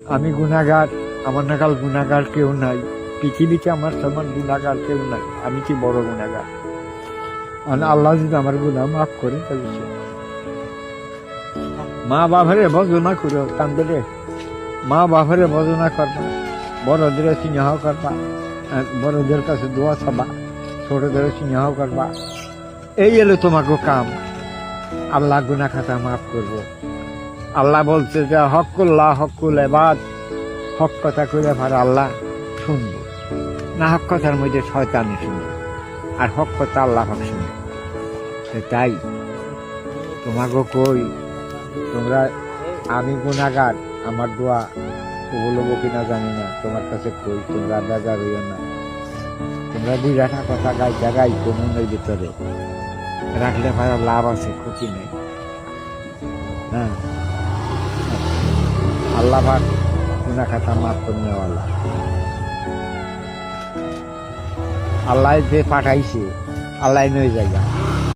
আমি গুনাগার আমার নাগাল গুনাগার কেউ নাই। পৃথিবীতে আমার সমান গুনাগার কেউ নাই। আমি কি বড় গুনাগার আর আল্লাহ যদি আমার গুনাহ মাফ করে, তাহলে। মা বাবারে ভজনা করো কান্দরে মা বাবারে বজনা করবা, বড়দের স্নেহ করবা বড়দের কাছে দোয়া চাবা, ছোটদের স্নেহ করবা। এই এলো তোমাকে কাম। আল্লাহ গুনা খাতা মাফ করব। আল্লাহ বলছে যে, হকুল্লাহ, হকুল এবাদ। হক কথা কইলে ভার আল্লাহ শুনব। না হক কথার মধ্যে শয়তানি শুনবে, আর হক কথা আল্লাহ হক শুনবে। তাই তোমাকে কই, তোমরা, আমি গুণাগার আমার দোয়া কবুল কিনা জানি না, তোমার কাছে কই, তোমরা বেজার হইও না। তোমরা বিরাটা কথা গাই জাগাই মনের ভিতরে, রাখলে ভালো লাভ আছে, ক্ষতি নেই। হ্যাঁ? আল্লাহ পাক খাতা মাফ আল্লাহ। যে পাঠাইছে আল্লাহ নই জায়গা।